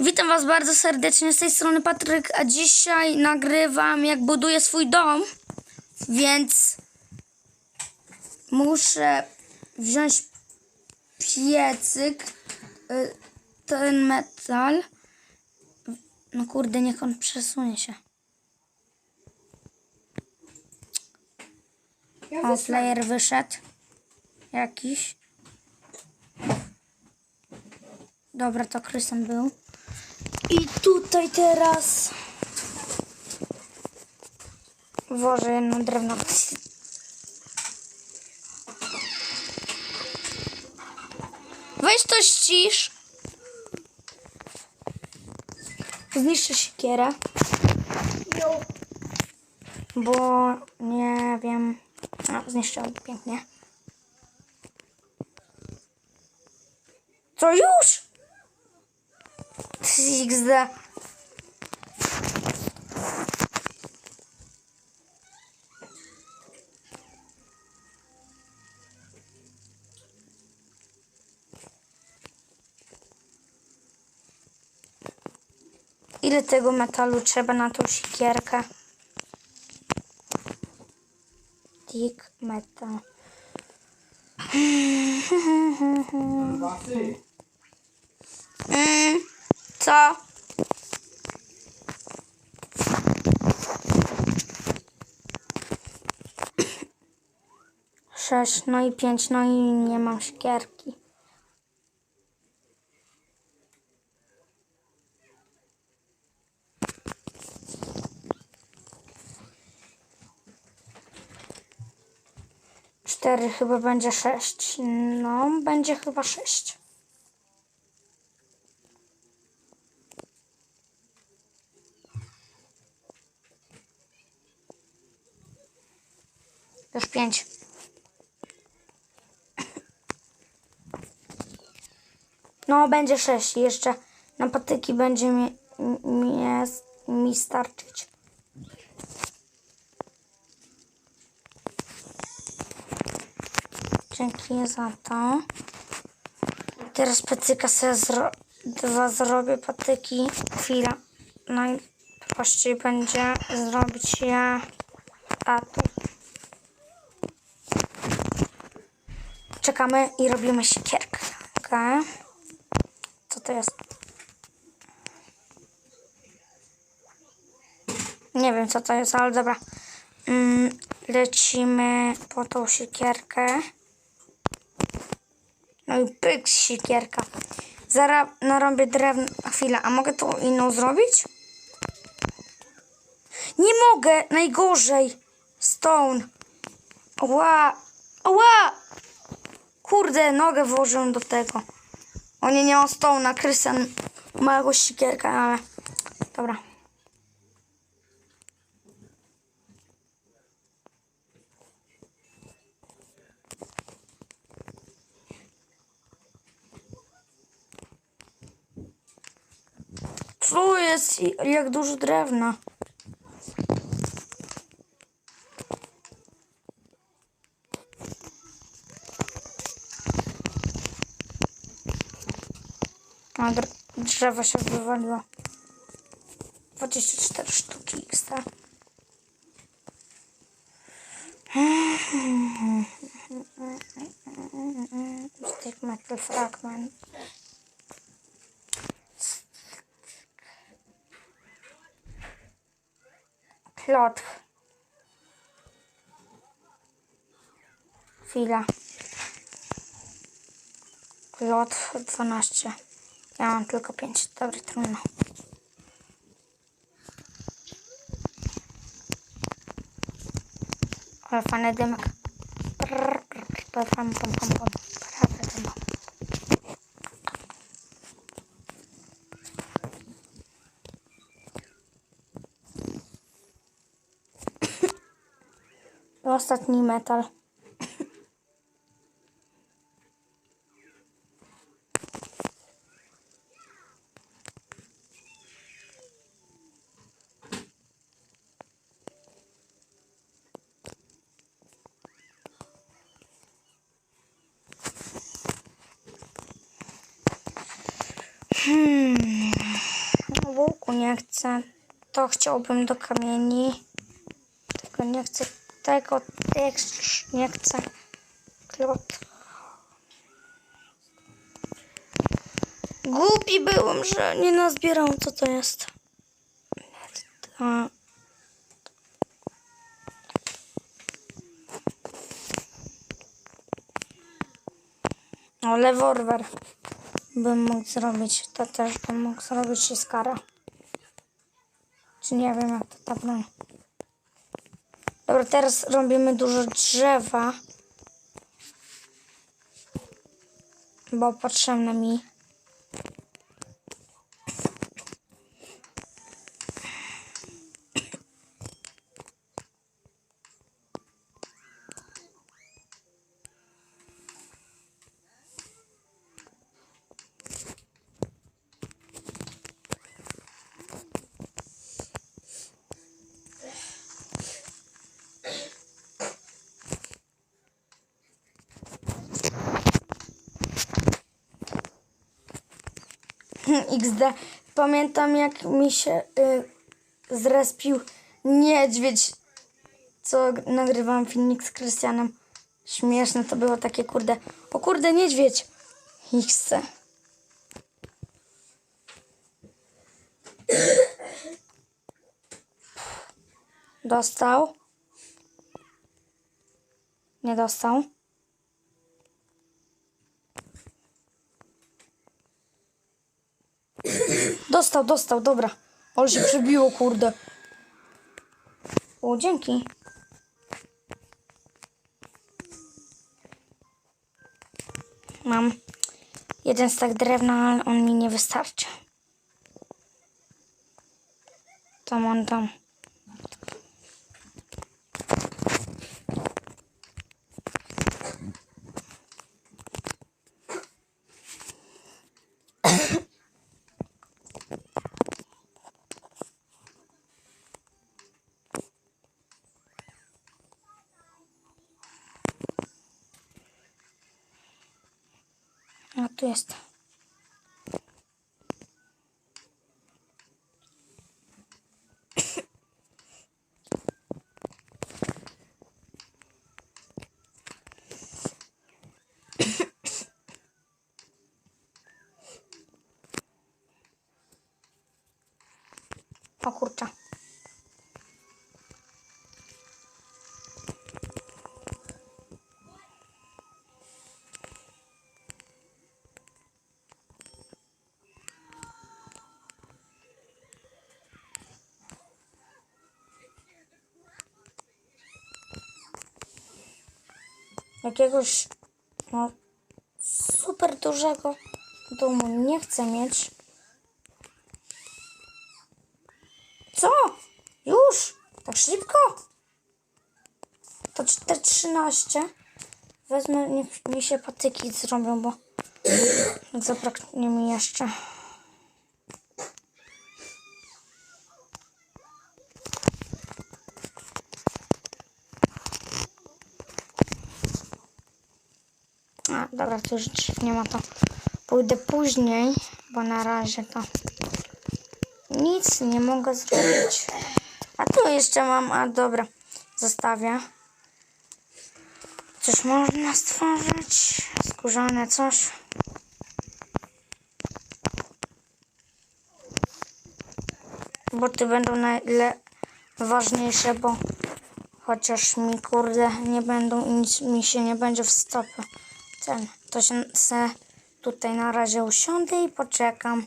Witam Was bardzo serdecznie z tej strony Patryk, a dzisiaj nagrywam jak buduję swój dom, więc muszę wziąć piecyk, y, ten metal. No kurde, niech on przesunie się. O, player wyszedł. Jakiś. Dobra, to Krystian był. I tutaj teraz włożę jedno drewno. Weź to ścisz. Zniszczę siekierę, bo nie wiem. A, zniszczyłem pięknie. Co już? XD. Ile tego metalu trzeba na tą sikierkę? Tik metal. Mm, Sześć, no i pięć, no i nie mam siekierki. Cztery chyba będzie sześć. No, będzie chyba sześć. Już pięć. No, będzie sześć. Jeszcze na patyki będzie mi, mi, mi starczyć. Dzięki za to. Teraz patyka sobie zro dwa zrobię patyki. Chwila. Najprościej będzie zrobić je a tu. Czekamy i robimy siekierkę. Co to jest? Nie wiem co to jest, ale dobra. Mm, lecimy po tą siekierkę. No i pyk, siekierka. Zaraz narobię drewno. Chwilę, a mogę tą inną zrobić? Nie mogę! Najgorzej! Stone. Ła! Ła! Kurde, nogę włożyłem do tego. O nie, nie mam stołna. Krystian ma jakąś siekierkę, ale... Dobra. Jest? Jak dużo drewna. A dr- drzewo się wywaliło. 24 sztuki ekstra. Stick metal fragment. Klot. Chwila. Klot 12. Ja mam tylko 5. Dobra, trudno. Ale fajny dymek. Prrr, prrr, prrr, pam, pam, pam, pam. Prawie dymek. I ostatni metal. Hmm. bloku nie chcę. To chciałbym do kamieni. Tego nie chcę. Tego też nie chcę. Klot. Głupi byłem, że nie nazbierałam, co to jest. A. O, leworwer bym mógł zrobić. To też bym mógł zrobić i skara. Czy nie wiem, jak to broń. Dobra, teraz robimy dużo drzewa. Bo potrzebne mi. XD. Pamiętam jak mi się y, zrespił niedźwiedź, co nagrywałam filmik z Krystianem. Śmieszne to było takie kurde. O kurde, niedźwiedź. XD. Dostał. Nie dostał. Dostał, dostał, dobra. Ale się przebiło, kurde. O, dzięki. Mam jeden stak drewna, ale on mi nie wystarczy. Tam on tam. Tu jest. Jakiegoś no, super dużego domu nie chcę mieć. Co? Już? Tak szybko? To te 13. Wezmę, niech mi się patyki zrobią, bo zabraknie mi jeszcze. Dobra, tu już drzew nie ma to. Pójdę później, bo na razie to nic nie mogę zrobić. A tu jeszcze mam, a dobra, zostawię. Coś można stworzyć? Skórzane coś. Boty będą najważniejsze, bo chociaż mi kurde nie będą i nic mi się nie będzie w stopy. Ten, to się se tutaj na razie usiądę i poczekam.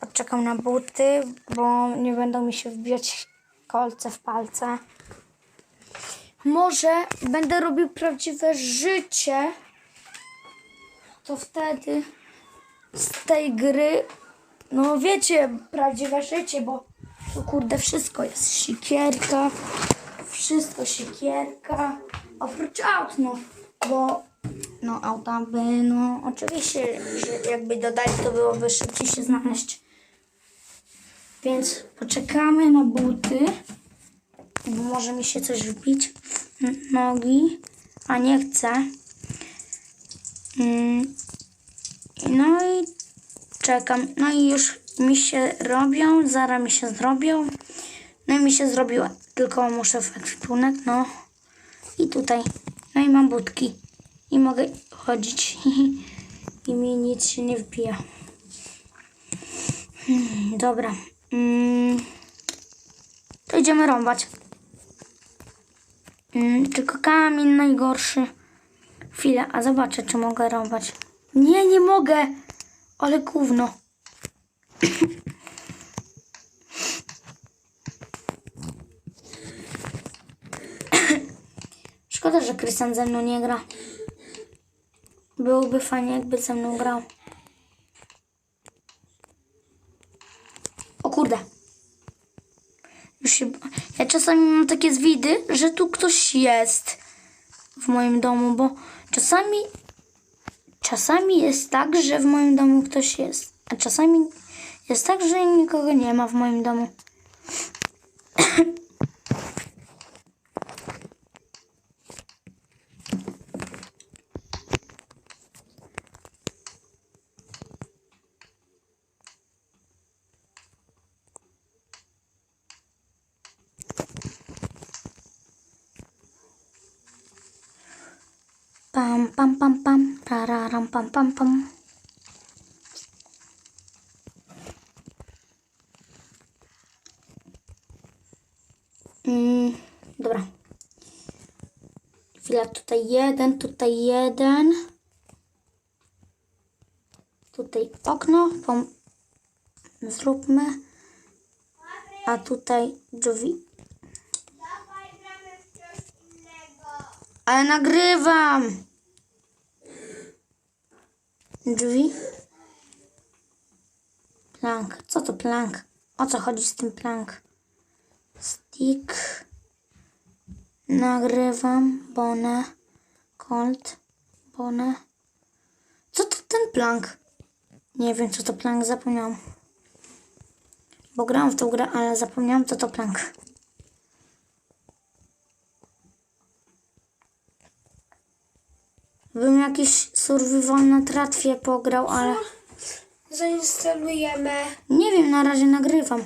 Poczekam na buty, bo nie będą mi się wbijać kolce w palce. Może będę robił prawdziwe życie. To wtedy z tej gry, no wiecie, prawdziwe życie, bo tu kurde wszystko jest. Sikierka, wszystko sikierka. Oprócz aut, no, bo no auta by, no oczywiście, że jakby dodali, to byłoby szybciej się znaleźć. Więc poczekamy na buty, bo może mi się coś wbić nogi, a nie chcę. Mm, No i czekam. No i już mi się robią, zaraz mi się zrobią. No i mi się zrobiło, tylko muszę w ekwipunek, no. I tutaj. No i mam budki. I mogę chodzić. I mi nic się nie wbija. Hmm, dobra. Mm. To idziemy rąbać. Mm, tylko kamień najgorszy. Chwilę, a zobaczę, czy mogę rąbać. Nie, nie mogę. Ale gówno. Szkoda, że Krystian ze mną nie gra. Byłoby fajnie, jakby ze mną grał. O kurde. Już się... Ja czasami mam takie zwidy, że tu ktoś jest w moim domu, bo czasami czasami jest tak, że w moim domu ktoś jest, a czasami jest tak, że nikogo nie ma w moim domu. Pam pam pam pam, tararam pam pam pam. Mm, dobra. Chwila, tutaj jeden, tutaj jeden. Tutaj okno, pom- zróbmy. A tutaj drzwi. Ale nagrywam. Drzwi. Plank. Co to plank? O co chodzi z tym plank? Stick. Nagrywam. Bonę. Colt. Bonę. Co to ten plank? Nie wiem, co to plank. Zapomniałam. Bo grałam w tą grę, ale zapomniałam, co to plank. Bym jakiś survival na tratwie pograł, ale Zainstalujemy. nie wiem, na razie nagrywam.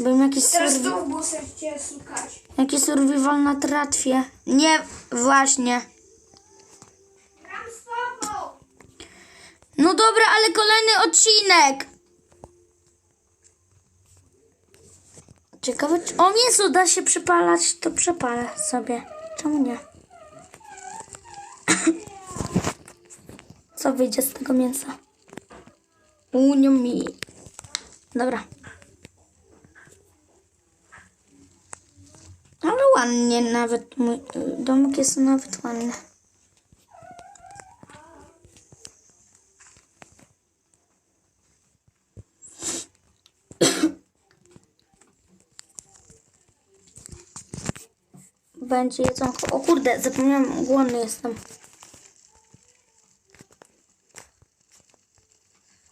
Bym jakiś, Teraz survi- tu muszę cię szukać. jakiś survival na tratwie. Nie, właśnie. Gram z tobą. No dobra, ale kolejny odcinek. Ciekawe, czy... O mięso da się przypalać, to przepalę sobie. Czemu nie? Co wyjdzie z tego mięsa? Unio mi. Dobra. Ale ładnie nawet mój y, domek jest nawet ładny. Będzie jedzonko. O kurde, zapomniałam, głodny jestem.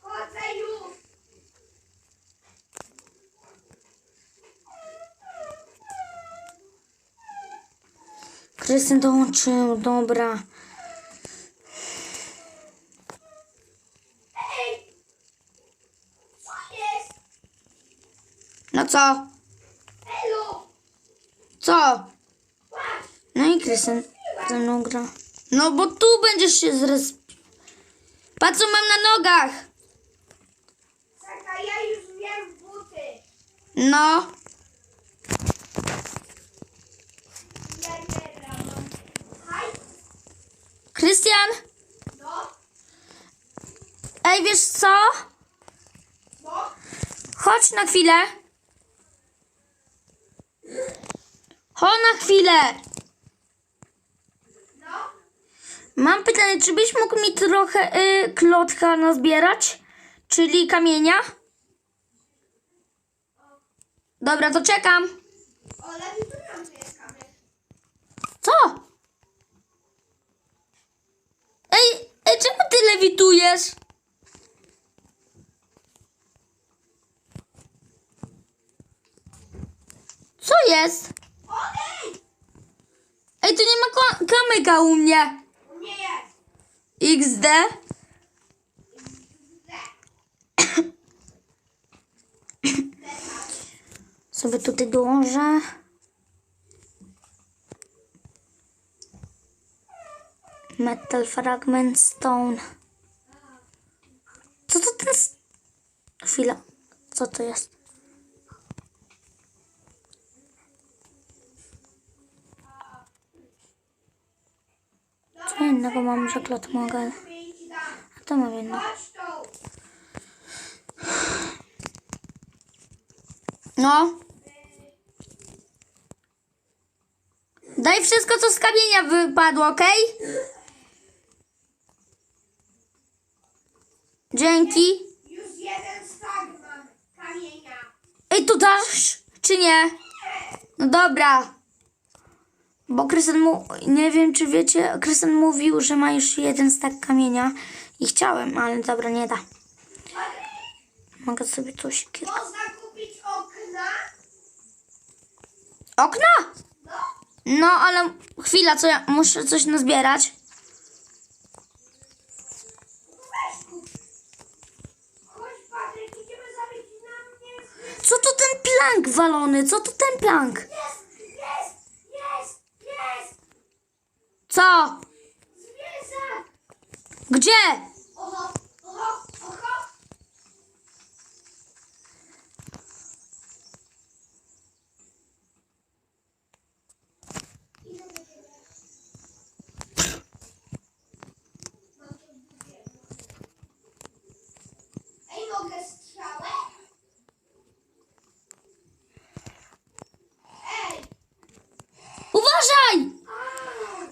Chodzę już. Krystian dołączył, dobra. No co? Co? No i Krystian ze mną gra. No bo tu będziesz się zres... Patrz co mam na nogach! Czekaj, ja już wiem buty. No. Ja nie gram. Haj. Krystian? No. Ej, wiesz co? No. Chodź na chwilę. Chodź na chwilę. No. Mam pytanie, czy byś mógł mi trochę y, klotka nazbierać? Czyli kamienia? Dobra, to czekam. O, lepiej lewitujesz? Co jest? Ej, to nie ma kamyka u mnie. Nie jest. XD? Sobie tutaj dążę. Metal Fragment Stone. Co to s- Chwila. Co to jest? Co innego mam, że klot mogę. A to mam jedno. No. Daj wszystko, co z kamienia wypadło, ok? Dzięki. Już jeden stag mam kamienia. Ej, to dasz, czy nie? No dobra. Bo Krystian mu... Nie wiem, czy wiecie, Krystian mówił, że ma już jeden stak kamienia. I chciałem, ale dobra, nie da. Mogę sobie coś... Można kupić okna? Okna? No. No, ale chwila, co ja muszę coś nazbierać. Weź kup. Chodź Patryk, idziemy zabić na mnie. Co to ten plank walony? Co to ten plank? Jest, jest, jest, jest. Co? Gdzie? Oho, oho, oho. Idę do ciebie. Mam cię drugiego. Ej, mogę strzałę? Ej! Uważaj! Au!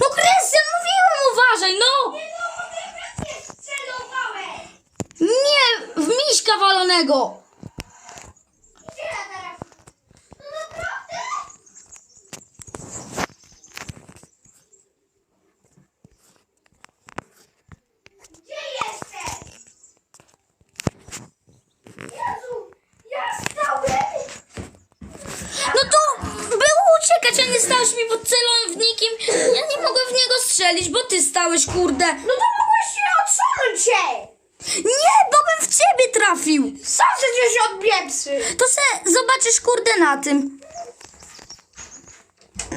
No Krystian, mówiłem uważaj, no! Nie no, bo ty mnie strzelowałeś! Nie, w miśka walonego! Gdzie ja teraz? No naprawdę? Gdzie jesteś? Jezu, ja stałem! No to było stałeś mi pod celownikiem. Ja nie mogłem w niego strzelić, bo ty stałeś, kurde. No to mogłeś się odsunąć się! Nie, bo bym w ciebie trafił. Sam przecież od biepsy! To se zobaczysz, kurde, na tym.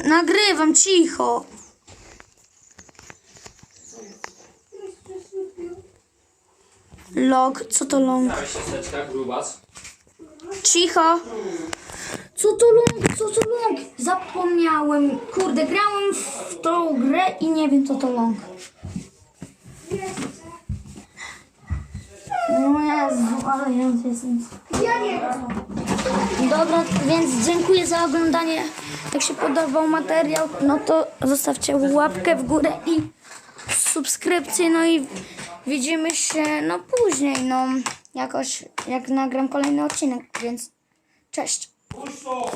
Nagrywam, cicho. Log, co to? Dałeś siostrzeczka, grubas. Cicho. Co to ląd? Co to ląd? Zapomniałem. Kurde, grałem w tą grę i nie wiem co to ląd. No Jezu, ale ja jestem... Ja nie. Dobra, więc dziękuję za oglądanie. Jak się podobał materiał, no to zostawcie łapkę w górę i subskrypcję, no i widzimy się no później, no jakoś jak nagram kolejny odcinek, więc cześć. Puść to!